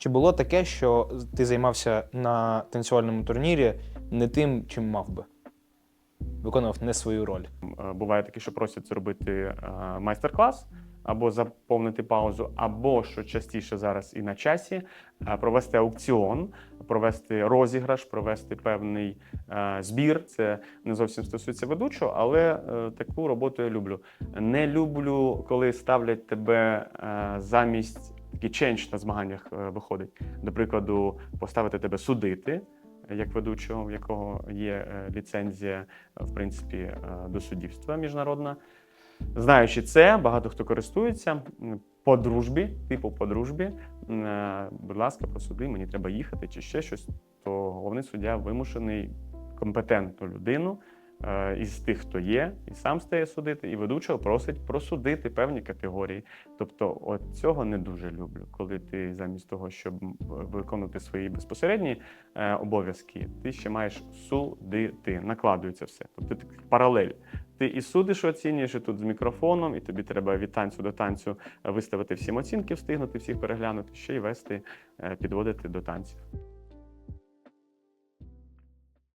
Чи було таке, що ти займався на танцювальному турнірі не тим, чим мав би? Виконував не свою роль. Е, Буває таке, що просять зробити е, майстер-клас або заповнити паузу, або що частіше зараз і на часі, е, провести аукціон, провести розіграш, провести певний збір. Це не зовсім стосується ведучого, але таку роботу я люблю. Не люблю, коли ставлять тебе замість такий ченч на змаганнях е, виходить. До прикладу, поставити тебе судити. Як ведучого, в якого є е, ліцензія, е, в принципі, е, до суддівства міжнародна. Знаючи це, багато хто користується по дружбі, типу по дружбі. е, Будь ласка, посуди, мені треба їхати чи ще щось. То головний суддя вимушений компетентну людину е, із тих, хто є, і сам стає судити, і ведучого просить просудити певні категорії. Тобто, от цього не дуже люблю, коли ти замість того, щоб виконувати свої безпосередні е, обов'язки, ти ще маєш судити. Накладується все. Тобто ти паралель. Ти і судиш, оцінюєш і тут з мікрофоном, і тобі треба від танцю до танцю виставити всім оцінки, встигнути всіх переглянути, ще й вести, е, підводити до танців.